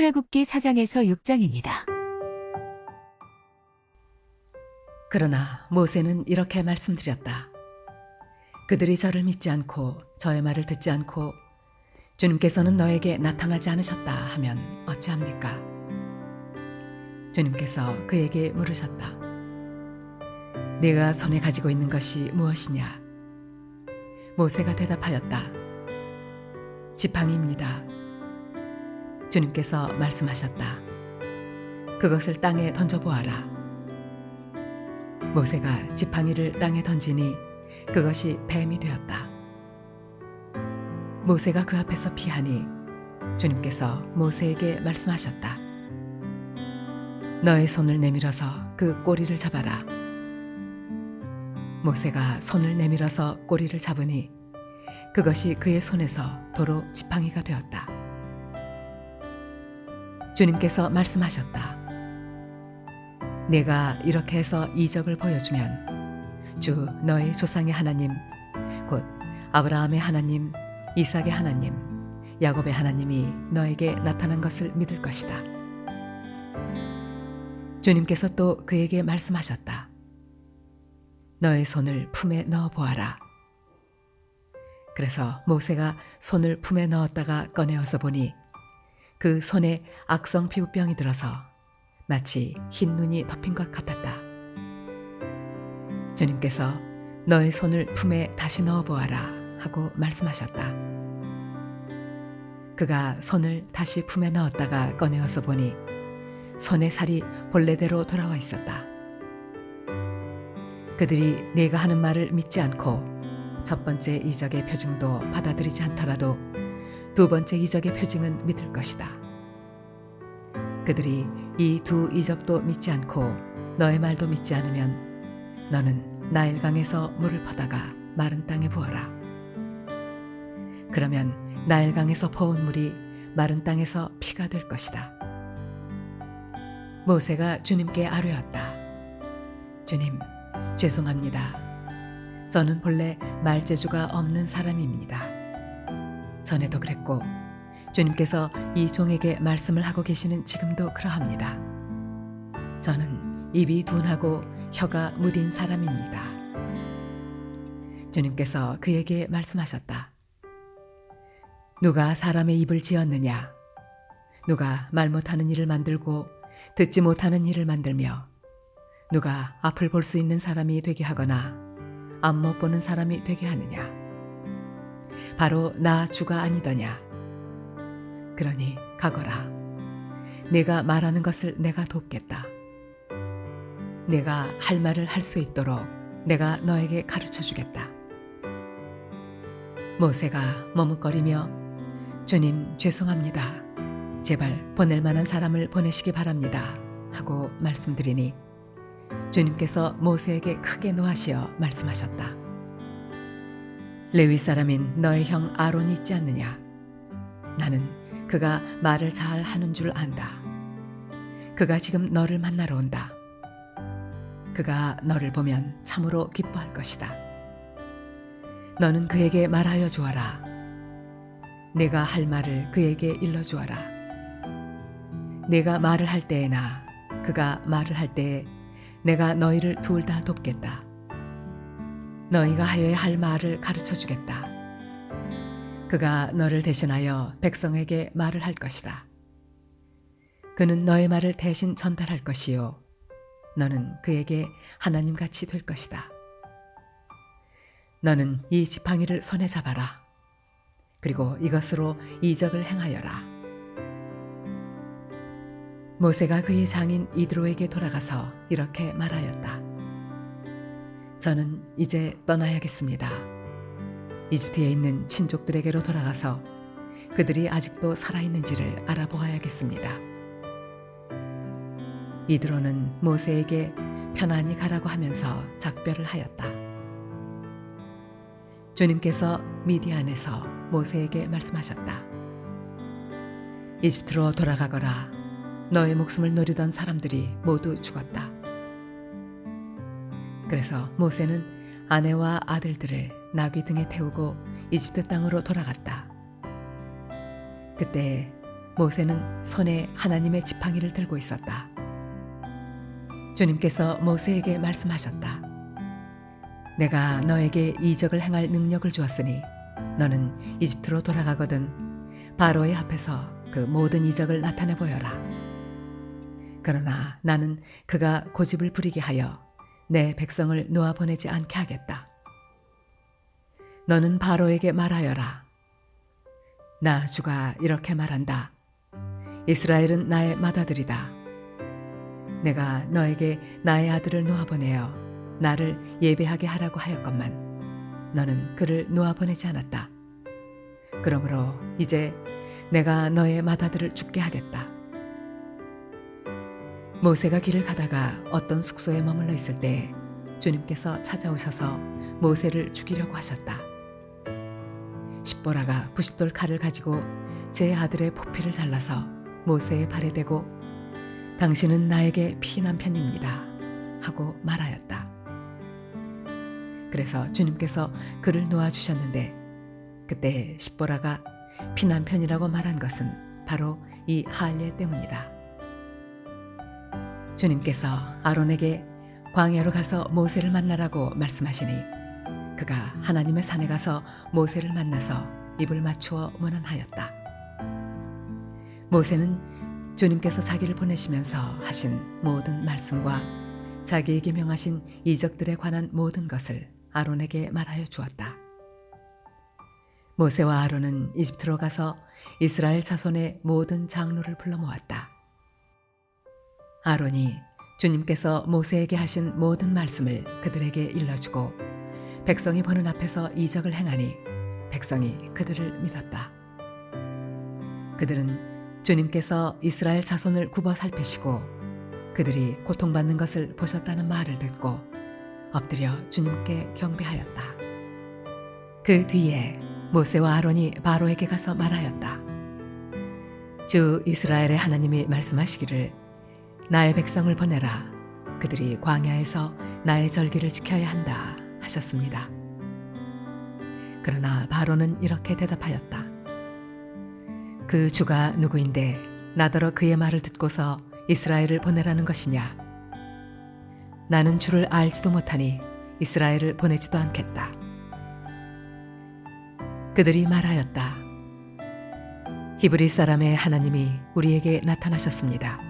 출애굽기 4장에서 6장입니다. 그러나 모세는 이렇게 말씀드렸다. 그들이 저를 믿지 않고 저의 말을 듣지 않고 주님께서는 너에게 나타나지 않으셨다 하면 어찌합니까? 주님께서 그에게 물으셨다. 네가 손에 가지고 있는 것이 무엇이냐? 모세가 대답하였다. 지팡이입니다. 주님께서 말씀하셨다. 그것을 땅에 던져보아라. 모세가 지팡이를 땅에 던지니 그것이 뱀이 되었다. 모세가 그 앞에서 피하니 주님께서 모세에게 말씀하셨다. 너의 손을 내밀어서 그 꼬리를 잡아라. 모세가 손을 내밀어서 꼬리를 잡으니 그것이 그의 손에서 도로 지팡이가 되었다. 주님께서 말씀하셨다. 내가 이렇게 해서 이적을 보여주면 주 너의 조상의 하나님 곧 아브라함의 하나님 이삭의 하나님 야곱의 하나님이 너에게 나타난 것을 믿을 것이다. 주님께서 또 그에게 말씀하셨다. 너의 손을 품에 넣어 보아라. 그래서 모세가 손을 품에 넣었다가 꺼내어서 보니 그 손에 악성 피부병이 들어서 마치 흰 눈이 덮인 것 같았다. 주님께서 너의 손을 품에 다시 넣어 보아라 하고 말씀하셨다. 그가 손을 다시 품에 넣었다가 꺼내어서 보니 손의 살이 본래대로 돌아와 있었다. 그들이 내가 하는 말을 믿지 않고 첫 번째 이적의 표징도 받아들이지 않더라도 두 번째 이적의 표징은 믿을 것이다. 그들이 이 두 이적도 믿지 않고 너의 말도 믿지 않으면 너는 나일강에서 물을 퍼다가 마른 땅에 부어라. 그러면 나일강에서 퍼온 물이 마른 땅에서 피가 될 것이다. 모세가 주님께 아뢰었다. 주님, 죄송합니다. 저는 본래 말재주가 없는 사람입니다. 전에도 그랬고 주님께서 이 종에게 말씀을 하고 계시는 지금도 그러합니다. 저는 입이 둔하고 혀가 무딘 사람입니다. 주님께서 그에게 말씀하셨다. 누가 사람의 입을 지었느냐? 누가 말 못하는 일을 만들고 듣지 못하는 일을 만들며 누가 앞을 볼 수 있는 사람이 되게 하거나 앞 못 보는 사람이 되게 하느냐? 바로 나 주가 아니더냐? 그러니 가거라. 내가 말하는 것을 내가 돕겠다. 내가 할 말을 할 수 있도록 내가 너에게 가르쳐 주겠다. 모세가 머뭇거리며 주님 죄송합니다. 제발 보낼 만한 사람을 보내시기 바랍니다. 하고 말씀드리니 주님께서 모세에게 크게 노하시어 말씀하셨다. 레위 사람인 너의 형 아론이 있지 않느냐? 나는 그가 말을 잘 하는 줄 안다. 그가 지금 너를 만나러 온다. 그가 너를 보면 참으로 기뻐할 것이다. 너는 그에게 말하여 주어라. 내가 할 말을 그에게 일러 주어라. 내가 말을 할 때에 나 그가 말을 할 때에 내가 너희를 둘 다 돕겠다. 너희가 하여야 할 말을 가르쳐 주겠다. 그가 너를 대신하여 백성에게 말을 할 것이다. 그는 너의 말을 대신 전달할 것이요. 너는 그에게 하나님 같이 될 것이다. 너는 이 지팡이를 손에 잡아라. 그리고 이것으로 이적을 행하여라. 모세가 그의 장인 이드로에게 돌아가서 이렇게 말하였다. 저는 이제 떠나야겠습니다. 이집트에 있는 친족들에게로 돌아가서 그들이 아직도 살아있는지를 알아보아야겠습니다. 이드로는 모세에게 편안히 가라고 하면서 작별을 하였다. 주님께서 미디안에서 모세에게 말씀하셨다. 이집트로 돌아가거라. 너의 목숨을 노리던 사람들이 모두 죽었다. 그래서 모세는 아내와 아들들을 나귀 등에 태우고 이집트 땅으로 돌아갔다. 그때 모세는 손에 하나님의 지팡이를 들고 있었다. 주님께서 모세에게 말씀하셨다. 내가 너에게 이적을 행할 능력을 주었으니 너는 이집트로 돌아가거든 바로의 앞에서 그 모든 이적을 나타내 보여라. 그러나 나는 그가 고집을 부리게 하여 내 백성을 놓아 보내지 않게 하겠다. 너는 바로에게 말하여라. 나 주가 이렇게 말한다. 이스라엘은 나의 맏아들이다. 내가 너에게 나의 아들을 놓아보내어 나를 예배하게 하라고 하였건만 너는 그를 놓아보내지 않았다. 그러므로 이제 내가 너의 맏아들을 죽게 하겠다. 모세가 길을 가다가 어떤 숙소에 머물러 있을 때 주님께서 찾아오셔서 모세를 죽이려고 하셨다. 십보라가 부싯돌 칼을 가지고 제 아들의 포피를 잘라서 모세의 발에 대고 당신은 나에게 피난 편입니다. 하고 말하였다. 그래서 주님께서 그를 놓아주셨는데 그때 십보라가 피난 편이라고 말한 것은 바로 이 할례 때문이다. 주님께서 아론에게 광야로 가서 모세를 만나라고 말씀하시니 그가 하나님의 산에 가서 모세를 만나서 입을 맞추어 문안하였다. 모세는 주님께서 자기를 보내시면서 하신 모든 말씀과 자기에게 명하신 이적들에 관한 모든 것을 아론에게 말하여 주었다. 모세와 아론은 이집트로 가서 이스라엘 자손의 모든 장로를 불러 모았다. 아론이 주님께서 모세에게 하신 모든 말씀을 그들에게 일러주고 백성이 보는 앞에서 이적을 행하니 백성이 그들을 믿었다. 그들은 주님께서 이스라엘 자손을 굽어 살피시고 그들이 고통받는 것을 보셨다는 말을 듣고 엎드려 주님께 경배하였다. 그 뒤에 모세와 아론이 바로에게 가서 말하였다. 주 이스라엘의 하나님이 말씀하시기를 나의 백성을 보내라. 그들이 광야에서 나의 절기를 지켜야 한다 하셨습니다. 그러나 바로는 이렇게 대답하였다. 그 주가 누구인데 나더러 그의 말을 듣고서 이스라엘을 보내라는 것이냐? 나는 주를 알지도 못하니 이스라엘을 보내지도 않겠다. 그들이 말하였다. 히브리 사람의 하나님이 우리에게 나타나셨습니다.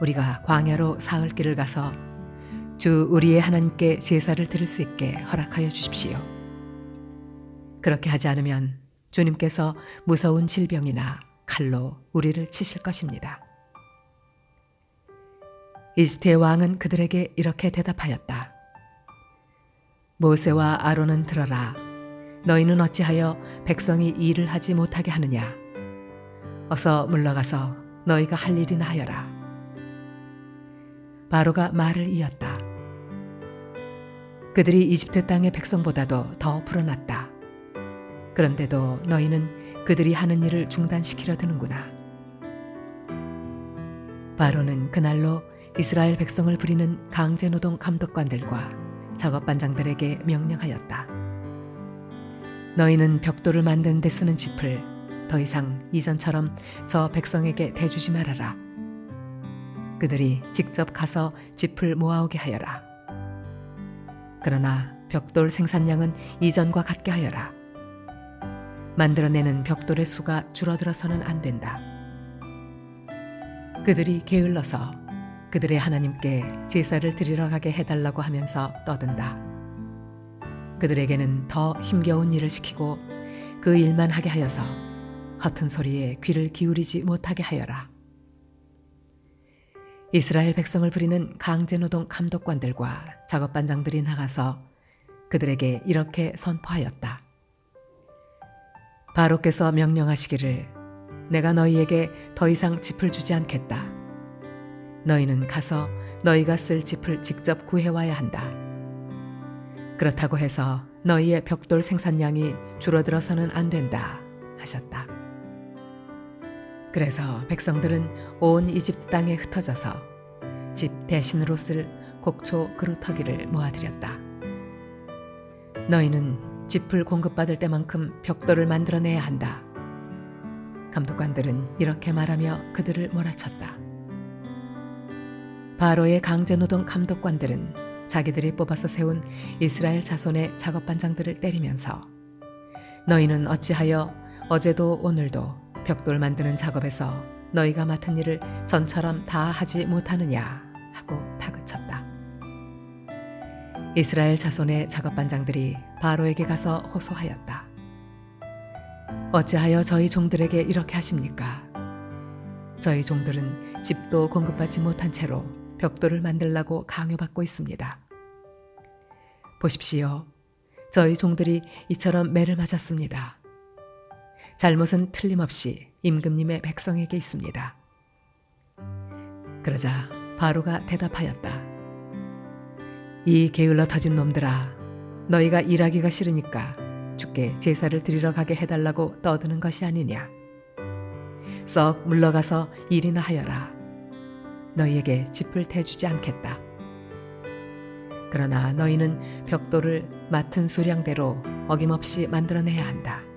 우리가 광야로 사흘 길을 가서 주 우리의 하나님께 제사를 드릴 수 있게 허락하여 주십시오. 그렇게 하지 않으면 주님께서 무서운 질병이나 칼로 우리를 치실 것입니다. 이집트의 왕은 그들에게 이렇게 대답하였다. 모세와 아론은 들어라. 너희는 어찌하여 백성이 일을 하지 못하게 하느냐? 어서 물러가서 너희가 할 일이나 하여라. 바로가 말을 이었다. 그들이 이집트 땅의 백성보다도 더 불어났다. 그런데도 너희는 그들이 하는 일을 중단시키려 드는구나. 바로는 그날로 이스라엘 백성을 부리는 강제노동 감독관들과 작업반장들에게 명령하였다. 너희는 벽돌을 만드는 데 쓰는 짚을 더 이상 이전처럼 저 백성에게 대주지 말아라. 그들이 직접 가서 짚을 모아오게 하여라. 그러나 벽돌 생산량은 이전과 같게 하여라. 만들어내는 벽돌의 수가 줄어들어서는 안 된다. 그들이 게을러서 그들의 하나님께 제사를 드리러 가게 해달라고 하면서 떠든다. 그들에게는 더 힘겨운 일을 시키고 그 일만 하게 하여서 허튼 소리에 귀를 기울이지 못하게 하여라. 이스라엘 백성을 부리는 강제노동 감독관들과 작업반장들이 나가서 그들에게 이렇게 선포하였다. 바로께서 명령하시기를 내가 너희에게 더 이상 짚을 주지 않겠다. 너희는 가서 너희가 쓸 짚을 직접 구해와야 한다. 그렇다고 해서 너희의 벽돌 생산량이 줄어들어서는 안 된다 하셨다. 그래서 백성들은 온 이집트 땅에 흩어져서 집 대신으로 쓸 곡초 그루터기를 모아들였다. 너희는 짚을 공급받을 때만큼 벽돌을 만들어내야 한다. 감독관들은 이렇게 말하며 그들을 몰아쳤다. 바로의 강제노동 감독관들은 자기들이 뽑아서 세운 이스라엘 자손의 작업반장들을 때리면서 너희는 어찌하여 어제도 오늘도 벽돌 만드는 작업에서 너희가 맡은 일을 전처럼 다 하지 못하느냐 하고 다그쳤다. 이스라엘 자손의 작업반장들이 바로에게 가서 호소하였다. 어찌하여 저희 종들에게 이렇게 하십니까? 저희 종들은 집도 공급받지 못한 채로 벽돌을 만들라고 강요받고 있습니다. 보십시오. 저희 종들이 이처럼 매를 맞았습니다. 잘못은 틀림없이 임금님의 백성에게 있습니다. 그러자 바로가 대답하였다. 이 게을러 터진 놈들아, 너희가 일하기가 싫으니까 주께 제사를 드리러 가게 해달라고 떠드는 것이 아니냐. 썩 물러가서 일이나 하여라. 너희에게 짚을 대주지 않겠다. 그러나 너희는 벽돌을 맡은 수량대로 어김없이 만들어내야 한다.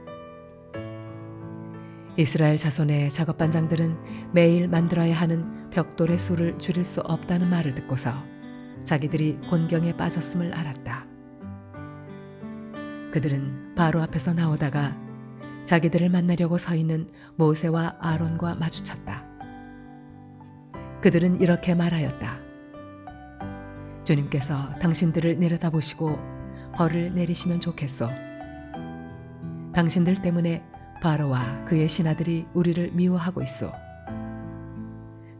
이스라엘 자손의 작업반장들은 매일 만들어야 하는 벽돌의 수를 줄일 수 없다는 말을 듣고서 자기들이 곤경에 빠졌음을 알았다. 그들은 바로 앞에서 나오다가 자기들을 만나려고 서 있는 모세와 아론과 마주쳤다. 그들은 이렇게 말하였다. 주님께서 당신들을 내려다보시고 벌을 내리시면 좋겠소. 당신들 때문에 바로와 그의 신하들이 우리를 미워하고 있어.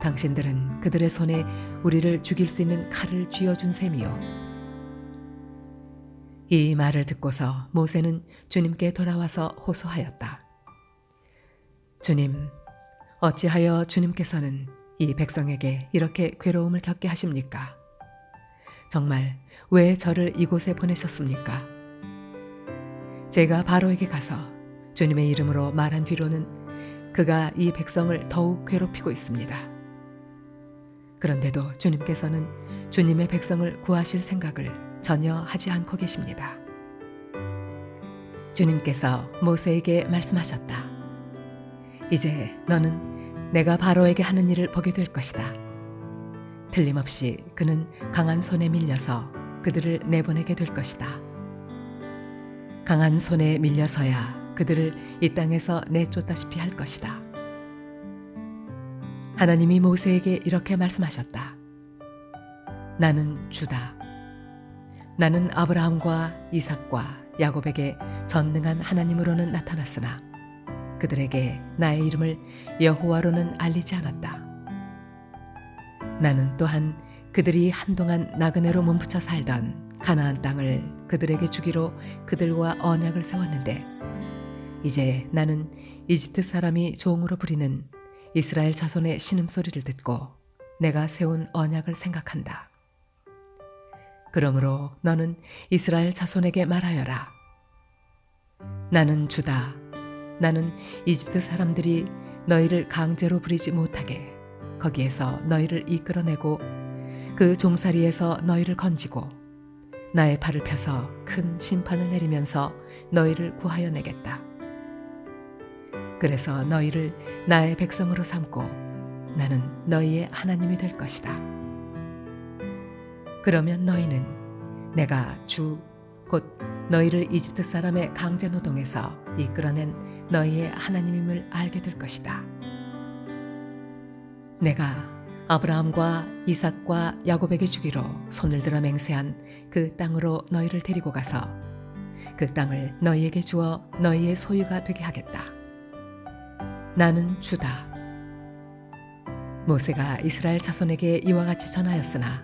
당신들은 그들의 손에 우리를 죽일 수 있는 칼을 쥐어준 셈이요. 이 말을 듣고서 모세는 주님께 돌아와서 호소하였다. 주님, 어찌하여 주님께서는 이 백성에게 이렇게 괴로움을 겪게 하십니까? 정말 왜 저를 이곳에 보내셨습니까? 제가 바로에게 가서 주님의 이름으로 말한 뒤로는 그가 이 백성을 더욱 괴롭히고 있습니다. 그런데도 주님께서는 주님의 백성을 구하실 생각을 전혀 하지 않고 계십니다. 주님께서 모세에게 말씀하셨다. 이제 너는 내가 바로에게 하는 일을 보게 될 것이다. 틀림없이 그는 강한 손에 밀려서 그들을 내보내게 될 것이다. 강한 손에 밀려서야 그들을 이 땅에서 내쫓다시피 할 것이다. 하나님이 모세에게 이렇게 말씀하셨다. 나는 주다. 나는 아브라함과 이삭과 야곱에게 전능한 하나님으로는 나타났으나 그들에게 나의 이름을 여호와로는 알리지 않았다. 나는 또한 그들이 한동안 나그네로 몸붙여 살던 가나안 땅을 그들에게 주기로 그들과 언약을 세웠는데 이제 나는 이집트 사람이 종으로 부리는 이스라엘 자손의 신음소리를 듣고 내가 세운 언약을 생각한다. 그러므로 너는 이스라엘 자손에게 말하여라. 나는 주다. 나는 이집트 사람들이 너희를 강제로 부리지 못하게 거기에서 너희를 이끌어내고 그 종살이에서 너희를 건지고 나의 팔을 펴서 큰 심판을 내리면서 너희를 구하여 내겠다. 그래서 너희를 나의 백성으로 삼고 나는 너희의 하나님이 될 것이다. 그러면 너희는 내가 주, 곧 너희를 이집트 사람의 강제 노동에서 이끌어낸 너희의 하나님임을 알게 될 것이다. 내가 아브라함과 이삭과 야곱에게 주기로 손을 들어 맹세한 그 땅으로 너희를 데리고 가서 그 땅을 너희에게 주어 너희의 소유가 되게 하겠다. 나는 주다. 모세가 이스라엘 자손에게 이와 같이 전하였으나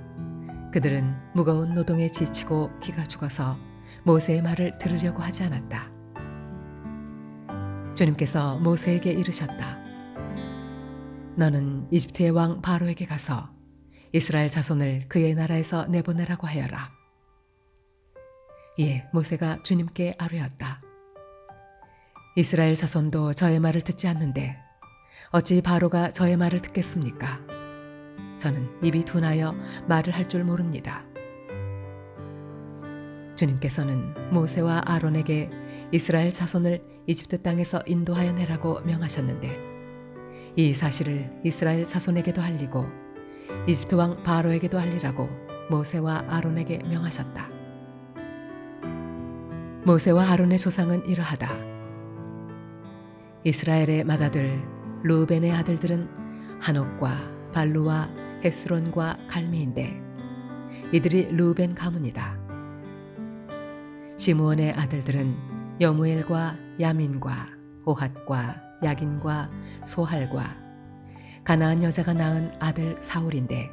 그들은 무거운 노동에 지치고 기가 죽어서 모세의 말을 들으려고 하지 않았다. 주님께서 모세에게 이르셨다. 너는 이집트의 왕 바로에게 가서 이스라엘 자손을 그의 나라에서 내보내라고 하여라. 이에 모세가 주님께 아뢰었다. 이스라엘 자손도 저의 말을 듣지 않는데 어찌 바로가 저의 말을 듣겠습니까? 저는 입이 둔하여 말을 할 줄 모릅니다. 주님께서는 모세와 아론에게 이스라엘 자손을 이집트 땅에서 인도하여 내라고 명하셨는데 이 사실을 이스라엘 자손에게도 알리고 이집트 왕 바로에게도 알리라고 모세와 아론에게 명하셨다. 모세와 아론의 조상은 이러하다. 이스라엘의 맏아들 루벤의 아들들은 한옥과 발루와 헤스론과 갈미인데 이들이 루벤 가문이다. 시므온의 아들들은 여무엘과 야민과 오핫과 야긴과 소할과 가나안 여자가 낳은 아들 사울인데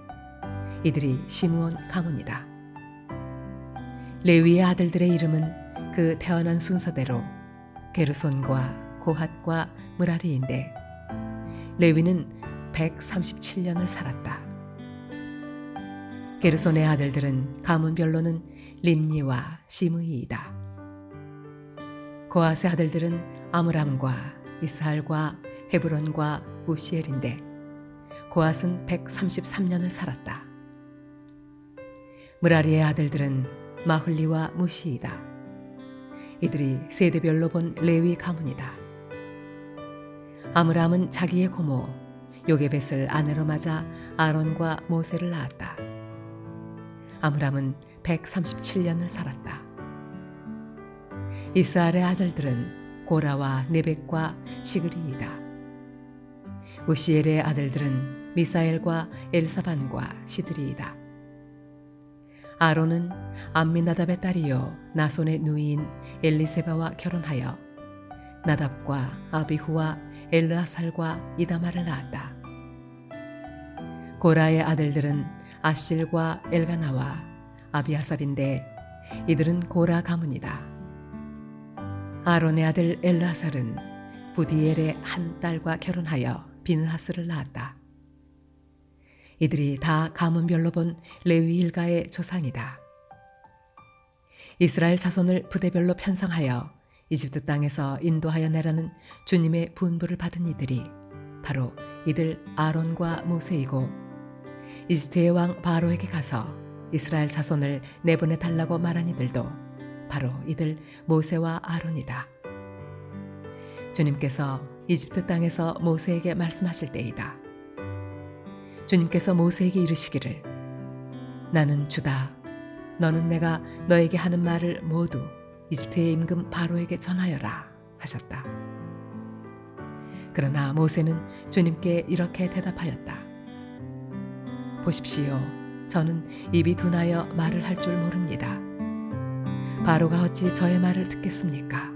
이들이 시므온 가문이다. 레위의 아들들의 이름은 그 태어난 순서대로 게르손과 고핫과 무라리인데 레위는 137년을 살았다. 게르손의 아들들은 가문별로는 림니와 시므이이다. 고핫의 아들들은 아므람과 이스할과 헤브론과 우시엘인데 고핫은 133년을 살았다. 무라리의 아들들은 마훌리와 무시이다. 이들이 세대별로 본 레위 가문이다. 아므람은 자기의 고모 요게벳을 아내로 맞아 아론과 모세를 낳았다. 아므람은 137년을 살았다. 이스라엘의 아들들은 고라와 네벡과 시그리이다. 우시엘의 아들들은 미사엘과 엘사반과 시드리이다. 아론은 암미나답의 딸이요 나손의 누이인 엘리세바와 결혼하여 나답과 아비후와 엘르아살과 이다마를 낳았다. 고라의 아들들은 아실과 엘가나와 아비아삽인데 이들은 고라 가문이다. 아론의 아들 엘르아살은 부디엘의 한 딸과 결혼하여 비느하스를 낳았다. 이들이 다 가문별로 본 레위 일가의 조상이다. 이스라엘 자손을 부대별로 편성하여 이집트 땅에서 인도하여 내라는 주님의 분부를 받은 이들이 바로 이들 아론과 모세이고 이집트의 왕 바로에게 가서 이스라엘 자손을 내보내 달라고 말한 이들도 바로 이들 모세와 아론이다. 주님께서 이집트 땅에서 모세에게 말씀하실 때이다. 주님께서 모세에게 이르시기를 나는 주다. 너는 내가 너에게 하는 말을 모두 이집트의 임금 바로에게 전하여라 하셨다. 그러나 모세는 주님께 이렇게 대답하였다. 보십시오. 저는 입이 둔하여 말을 할 줄 모릅니다. 바로가 어찌 저의 말을 듣겠습니까?